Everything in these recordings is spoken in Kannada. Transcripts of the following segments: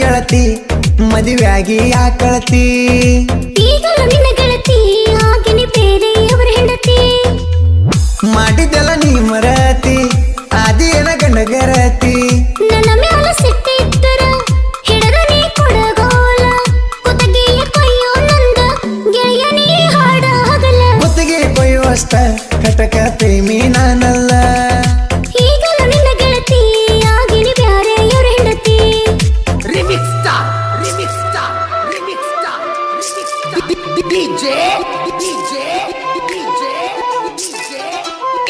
ಗೆಳತಿ ಮದುವೆಯಾಗಿ ಆಗಿ ಈಗಲೂ ನಿನ್ನ ಗೆಳತಿ ಹಾಗೆನೆ ಬೇರೆಯವರ ಹೆಂಡತಿ. ಮಾಡಿದ್ದೆಲ್ಲ ನೀ ಮರತಿ ಆದಿಯನ ಗಂಡಗರತಿ. ನನ್ನ ಮ್ಯಾಲ ಸಿಟ್ಟಿತ್ತರ ಹಿಡದ ನೀ ಕೊಡಗೋಲ. ಕುತಗಿಯ ಕೊಯ್ಯೋ ನಂದ ಗೆಳೆಯ ನೀ ಹಾಡ ಹಗಲ. ಕುತ್ತಿಗೆ ಕೊಯ್ಯುವಷ್ಟ ಕಟಕ ಪ್ರೇಮಿ ನಾನಲ್ಲ.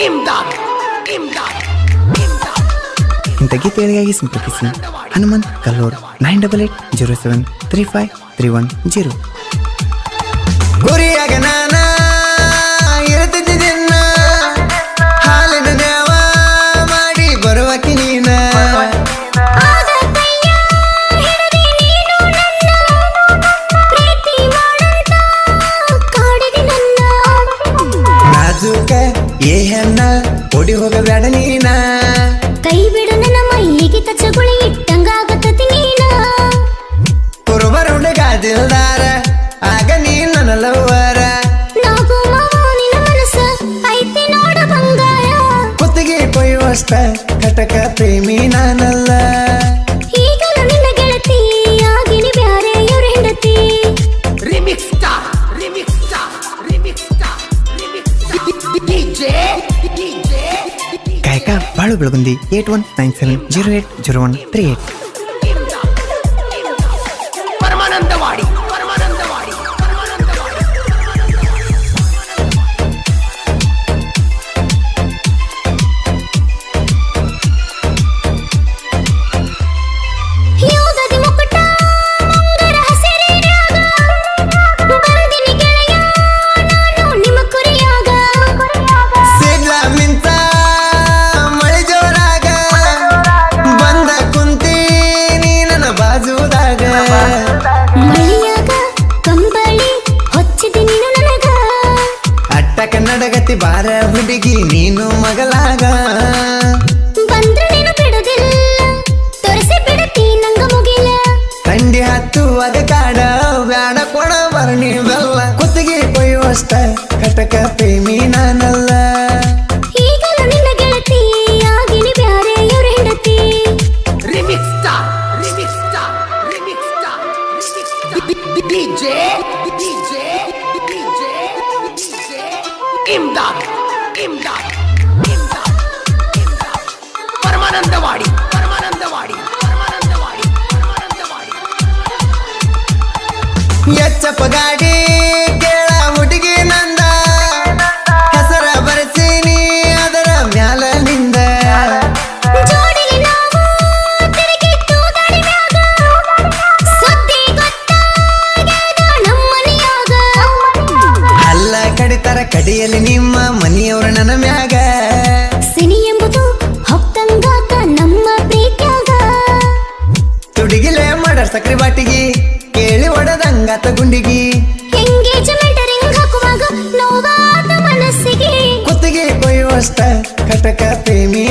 Imdad, Imdad. ಇಂಥ ಗೀತೆಗಳಿಗಾಗಿ ಸಂಪರ್ಕಿಸಿ Hanumanth Kallur nine double eight zero seven three five three one zero ಗುರಿಯಾಗ ನಾನ ಹೋಗಬೇಡ ನೀನ? ಕೈ ಬಿಡು ನನ್ನ ಮೈಗೆ ಕಚ್ಚಗುಳಿ ಇಟ್ಟಂಗಾಗತ್ತತಿ ನೀನ? ಕುರುಬರ ಹುಡುಗಾದಿಲ್ದಾರ ಆಗ ನೀ ನನ್ನ ಲವ್ವರ. ನಾಗು ಮಾವ ನಿನ್ನ ಮನಸ್ಸ ಐತಿ ನೋಡ ಬಂಗಾರ. ಕುತ್ತಿಗೆ ಕೊಯ್ಯುವಷ್ಟ ಕಟಕ ಪ್ರೇಮಿ ನಾನಲ್ಲ. DJ, DJ, DJ. ಗಾಯಕ Balu Belagundi eight one nine seven zero eight zero one three eight ಬಾಜುದಾಗ. ಮಳಿಯಾಗ ಕಂಬಳಿ ಹೊಚ್ಚಿದಿ ನೀನು ನನಗ. ಅಟ್ಟ ಕನ್ನಡಗತಿ ಬಾರ Imdad, ಇಮ್ದಾದ್ ಇಮ್ದಾದ್ ಇಮ್ದಾದ್ ಪರಮಾನಂದವಾಡಿ ಪರಮಾನಂದವಾಡಿ ಪರಮಾನಂದವಾಡಿ ಪರಮಾನಂದವಾಡಿ ಎಚ್ಚಪ್ಪ ಗಾಡಿ ಕೇಳ ಹುಡುಗಿ ನಂದ ಹೆಸರ ಬರೆಸೀನಿ ಅದರ ಮ್ಯಾಲ ನಿಂದ ಜೋಡಿಲಿ ಮಾಡರ್ ಸಕ್ರಿ ಬಾಟಿಗಿ ಕೇಳಿ ಒಡದಂಗಾತ ಗುಂಡಿಗಿ ಕುತ್ತಿಗೆ ಕೊಯ್ಯುವಷ್ಟ ಕಟಕ ಪ್ರೇಮಿ.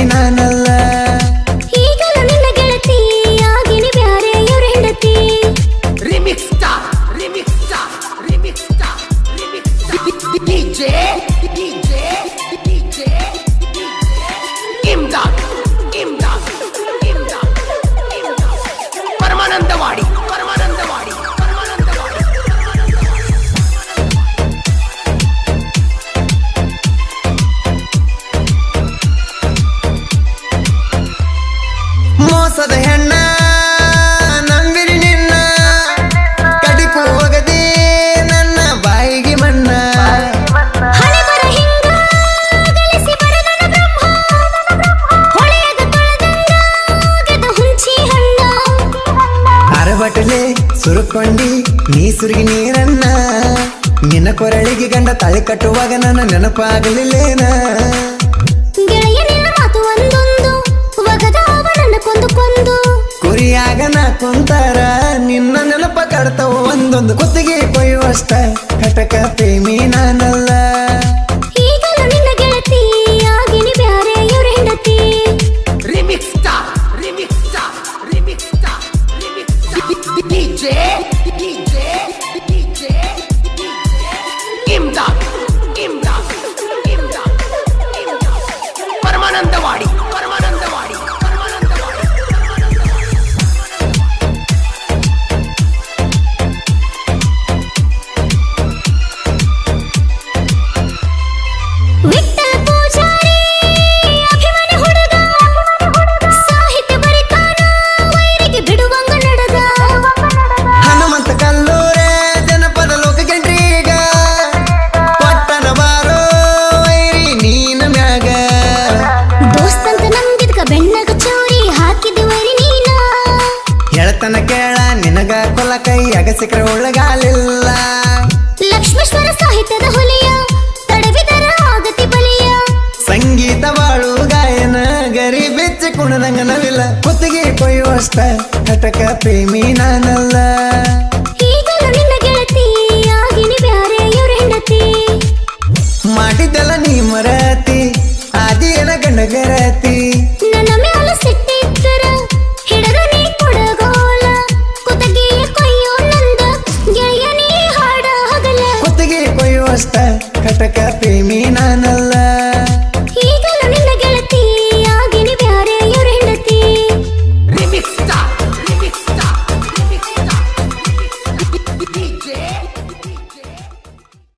ಸುರುಕೊಂಡಿ ನೀ ಸುರುಗಿ ನೀರನ್ನ. ನಿನ್ನ ಕೊರಳಿಗೆ ಗಂಡ ತಲೆ ಕಟ್ಟುವಾಗ ನನ್ನ ನೆನಪಾಗಲಿಲ್ಲೇನ? ಗೆಳೆಯ ನಿನ್ನ ಮಾತು ಒಂದೊಂದು ಒಗದಾವ ನನ್ನ ಕೊಂದು ಕೊಂದು. ಕುರಿಯಾಗ ನಾ ಕುಂತಾರ ನಿನ್ನ ನೆನಪ ಕಡ್ತಾವ ಒಂದೊಂದು. ಕುತ್ತಿಗೆ ಕೊಯ್ಯುವಷ್ಟ ಕಟಕ ಪ್ರೇಮಿ ನಾನಲ್ಲ. ನಿನಗ ಕೊಲ ಕೈಯಾಗ ಅಗಸಿಕರ ಒಳಗಾಲಿಲ್ಲ. ಲಕ್ಷ್ಮೇಶ್ವರ ಸಾಹಿತ್ಯದ ಹುಲಿಯ ತಡವಿದರ ಆಗತಿ ಬಲಿಯ. ಸಂಗೀತ ಬಾಳು ಗಾಯನ ಗರಿ ಬೆಚ್ಚ ಕುಣದಂಗ ನವಿಲ್ಲ ಕುತ್ತಿಗೆ ಕೊಯ್ಯುವಷ್ಟ ಘಟಕ ಪ್ರೇಮಿ ನಾನಲ್ಲ. ಈಗಲೂ ನಿನ್ನ ಗೆಳತಿ ಆಗಿನಿ ಬ್ಯಾರೆ ಇವ್ರ ಹೆಂಡತಿ. ಮಾಡಿದ್ದೆಲ್ಲ ನೀ ಮರತಿ ಆದಿಯನ ಗಂಡಗರತಿ ನನ್ನ ಮ್ಯಾಲ ಸಿಟ್ಟಿದ್ದರ ಕಟಕ ಪ್ರೇಮಿ ನಾನಲ್ಲ.